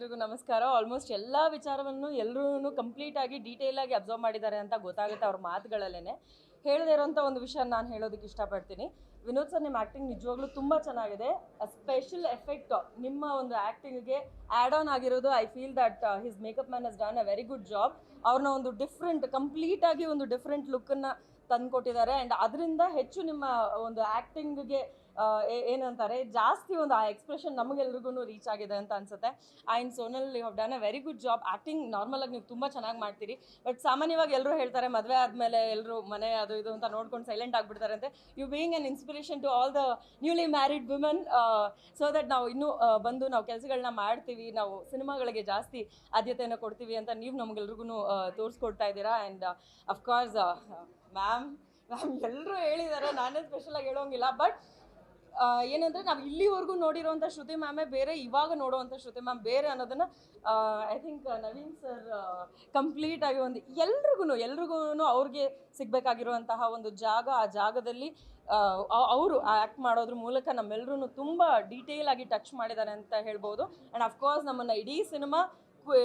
ಎಲ್ರಿಗೂ ನಮಸ್ಕಾರ. ಆಲ್ಮೋಸ್ಟ್ ಎಲ್ಲ ವಿಚಾರವನ್ನು ಎಲ್ಲರೂ ಕಂಪ್ಲೀಟ್ ಆಗಿ ಡೀಟೇಲ್ ಆಗಿ ಅಬ್ಸರ್ವ್ ಮಾಡಿದ್ದಾರೆ ಅಂತ ಗೊತ್ತಾಗುತ್ತೆ ಅವ್ರ ಮಾತುಗಳಲ್ಲೇ ಹೇಳದೇ ಇರೋಂಥ ಒಂದು ವಿಷಯ ನಾನು ಹೇಳೋದಕ್ಕೆ ಇಷ್ಟಪಡ್ತೀನಿ. ವಿನೋದ್ ಸರ್, ನಿಮ್ಮ ಆ್ಯಕ್ಟಿಂಗ್ ನಿಜವಾಗ್ಲೂ ತುಂಬ ಚೆನ್ನಾಗಿದೆ. ಸ್ಪೆಷಲ್ ಎಫೆಕ್ಟ್ ನಿಮ್ಮ ಒಂದು ಆ್ಯಕ್ಟಿಂಗ್ಗೆ ಆ್ಯಡ್ ಆನ್ ಆಗಿರೋದು I feel that his makeup man has done a very good job ಅವ್ರನ್ನ ಒಂದು ಡಿಫ್ರೆಂಟ್ ಕಂಪ್ಲೀಟ್ ಆಗಿ ಒಂದು ಡಿಫ್ರೆಂಟ್ ಲುಕ್ಕನ್ನು ತಂದುಕೊಟ್ಟಿದ್ದಾರೆ. ಆ್ಯಂಡ್ ಅದರಿಂದ ಹೆಚ್ಚು ನಿಮ್ಮ ಒಂದು ಆ್ಯಕ್ಟಿಂಗ್ಗೆ ಏನಂತಾರೆ, ಜಾಸ್ತಿ ಒಂದು ಆ ಎಕ್ಸ್ಪ್ರೆಷನ್ ನಮಗೆಲ್ರಿಗೂ ರೀಚ್ ಆಗಿದೆ ಅಂತ ಅನ್ಸುತ್ತೆ. And Sonal you have done a very good job acting normal ಆಗಿ ನೀವು ತುಂಬ ಚೆನ್ನಾಗಿ ಮಾಡ್ತೀರಿ. ಬಟ್ ಸಾಮಾನ್ಯವಾಗಿ ಎಲ್ಲರೂ ಹೇಳ್ತಾರೆ, ಮದುವೆ ಆದಮೇಲೆ ಎಲ್ಲರೂ ಮನೆ ಅದು ಇದು ಅಂತ ನೋಡ್ಕೊಂಡು ಸೈಲೆಂಟ್ ಆಗಿಬಿಡ್ತಾರೆ ಅಂತ. You being an inspiration to all the newly married women so that ನಾವು ಇನ್ನೂ ಬಂದು ನಾವು ಕೆಲಸಗಳನ್ನ ಮಾಡ್ತೀವಿ, ನಾವು ಸಿನಿಮಾಗಳಿಗೆ ಜಾಸ್ತಿ ಆದ್ಯತೆಯನ್ನು ಕೊಡ್ತೀವಿ ಅಂತ ನೀವು ನಮಗೆಲ್ರಿಗೂ ತೋರಿಸ್ಕೊಡ್ತಾ ಇದ್ದೀರಾ? ಆ್ಯಂಡ್ ಅಫ್ಕೋರ್ಸ್ ಮ್ಯಾಮ್ ಮ್ಯಾಮ್ ಎಲ್ಲರೂ ಹೇಳಿದ್ದಾರೆ ನಾನೇ ಸ್ಪೆಷಲಾಗಿ ಹೇಳೋಂಗಿಲ್ಲ. ಬಟ್ ಏನಂದರೆ ನಾವು ಇಲ್ಲಿವರೆಗೂ ನೋಡಿರೋಂಥ ಶ್ರುತಿ ಮ್ಯಾಮೇ ಬೇರೆ, ಇವಾಗ ನೋಡೋವಂಥ ಶ್ರುತಿ ಮ್ಯಾಮ್ ಬೇರೆ ಅನ್ನೋದನ್ನು I think Naveen sir complete ಆಗಿ ಒಂದು ಎಲ್ರಿಗೂ ಎಲ್ರಿಗೂ ಅವ್ರಿಗೆ ಸಿಗಬೇಕಾಗಿರುವಂತಹ ಒಂದು ಜಾಗ, ಆ ಜಾಗದಲ್ಲಿ ಅವರು ಆ್ಯಕ್ಟ್ ಮಾಡೋದ್ರ ಮೂಲಕ ನಮ್ಮೆಲ್ಲರೂ ತುಂಬ ಡೀಟೇಲ್ ಆಗಿ ಟಚ್ ಮಾಡಿದ್ದಾರೆ ಅಂತ ಹೇಳ್ಬೋದು. ಆ್ಯಂಡ್ ಅಫ್ಕೋರ್ಸ್ ನಮ್ಮನ್ನು ಇಡೀ ಸಿನಿಮಾ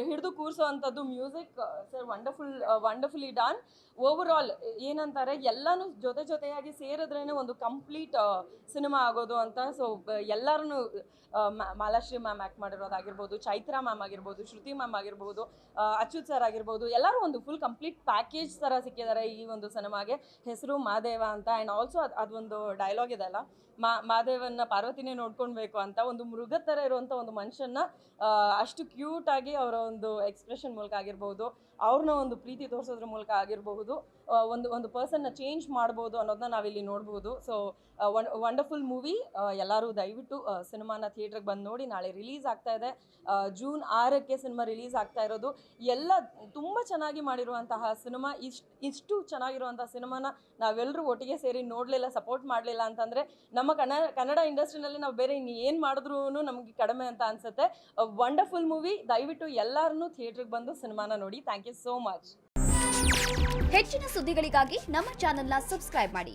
ಹಿಡಿದು ಕೂರಿಸೋ ಅಂಥದ್ದು music sir wonderful wonderfully done over all ಏನಂತಾರೆ, ಎಲ್ಲನೂ ಜೊತೆ ಜೊತೆಯಾಗಿ ಸೇರಿದ್ರೇ ಒಂದು ಕಂಪ್ಲೀಟ್ ಸಿನಿಮಾ ಆಗೋದು ಅಂತ. ಸೊ ಎಲ್ಲರೂ ಮಾಲಾಶ್ರೀ ಮ್ಯಾಮ್ ಆ್ಯಕ್ಟ್ ಮಾಡಿರೋದಾಗಿರ್ಬೋದು, ಚೈತ್ರಾ ಮ್ಯಾಮ್ ಆಗಿರ್ಬೋದು, ಶ್ರುತಿ ಮ್ಯಾಮ್ ಆಗಿರ್ಬೋದು ಅಚ್ಯುತ್ ಸರ್ ಆಗಿರ್ಬೋದು, ಎಲ್ಲರೂ ಒಂದು ಫುಲ್ ಕಂಪ್ಲೀಟ್ ಪ್ಯಾಕೇಜ್ ಥರ ಸಿಕ್ಕಿದ್ದಾರೆ ಈ ಒಂದು ಸಿನಿಮಾಗೆ ಹೆಸರು ಮಾದೇವ ಅಂತ ಆ್ಯಂಡ್ ಆಲ್ಸೋ ಅದು, ಅದೊಂದು ಡೈಲಾಗ್ ಇದೆ ಅಲ್ಲ? ಮಾ ಮಾದೇವನ್ನ ಪಾರ್ವತಿನೇ ನೋಡ್ಕೊಳ್ಬೇಕು ಅಂತ ಒಂದು ಮೃಗ ಥರ ಇರುವಂಥ ಒಂದು ಮನುಷ್ಯನ್ನ ಅಷ್ಟು ಕ್ಯೂಟ್ ಆಗಿ ಅವರ ಒಂದು ಎಕ್ಸ್ಪ್ರೆಷನ್ ಮೂಲಕ ಆಗಿರ್ಬೋದು ಅವ್ರನ್ನ ಒಂದು ಪ್ರೀತಿ ತೋರಿಸೋದ್ರ ಮೂಲಕ ಆಗಿರಬಹುದು ಒಂದು ಒಂದು ಪರ್ಸನ್ನ ಚೇಂಜ್ ಮಾಡ್ಬೋದು ಅನ್ನೋದನ್ನ ನಾವಿಲ್ಲಿ ನೋಡ್ಬೋದು. ಸೊ ವಂಡರ್ಫುಲ್ ಮೂವಿ ಎಲ್ಲರೂ ದಯವಿಟ್ಟು ಸಿನಿಮಾನ ಥಿಯೇಟ್ರಿಗೆ ಬಂದು ನೋಡಿ, ನಾಳೆ ರಿಲೀಸ್ ಆಗ್ತಾ ಇದೆ. ಜೂನ್ ಆರಕ್ಕೆ ಸಿನಿಮಾ ರಿಲೀಸ್ ಆಗ್ತಾ ಇರೋದು. ಎಲ್ಲ ತುಂಬ ಚೆನ್ನಾಗಿ ಮಾಡಿರುವಂತಹ ಸಿನಿಮಾ, ಇಷ್ಟು ಇಷ್ಟು ಚೆನ್ನಾಗಿರುವಂಥ ಸಿನಿಮಾನ ನಾವೆಲ್ಲರೂ ಒಟ್ಟಿಗೆ ಸೇರಿ ನೋಡಲಿಲ್ಲ ಸಪೋರ್ಟ್ ಮಾಡಲಿಲ್ಲ ಅಂತಂದರೆ ನಮ್ಮ ಕನ್ನಡ ಕನ್ನಡ ಇಂಡಸ್ಟ್ರಿನಲ್ಲಿ ನಾವು ಬೇರೆ ಇನ್ನು ಏನು ಮಾಡಿದ್ರೂ ನಮಗೆ ಕಡಿಮೆ ಅಂತ ಅನಿಸುತ್ತೆ. ವಂಡರ್ಫುಲ್ ಮೂವಿ ದಯವಿಟ್ಟು ಎಲ್ಲರನ್ನೂ ಥಿಯೇಟ್ರಿಗೆ ಬಂದು ಸಿನಿಮಾನ ನೋಡಿ. ಥ್ಯಾಂಕ್ ಯು ಸೋ ಮಚ್ ಹೆಚ್ಚಿನ ಸುದ್ದಿಗಳಿಗಾಗಿ ನಮ್ಮ ಚಾನೆಲ್ನ ಸಬ್ಸ್ಕ್ರೈಬ್ ಮಾಡಿ.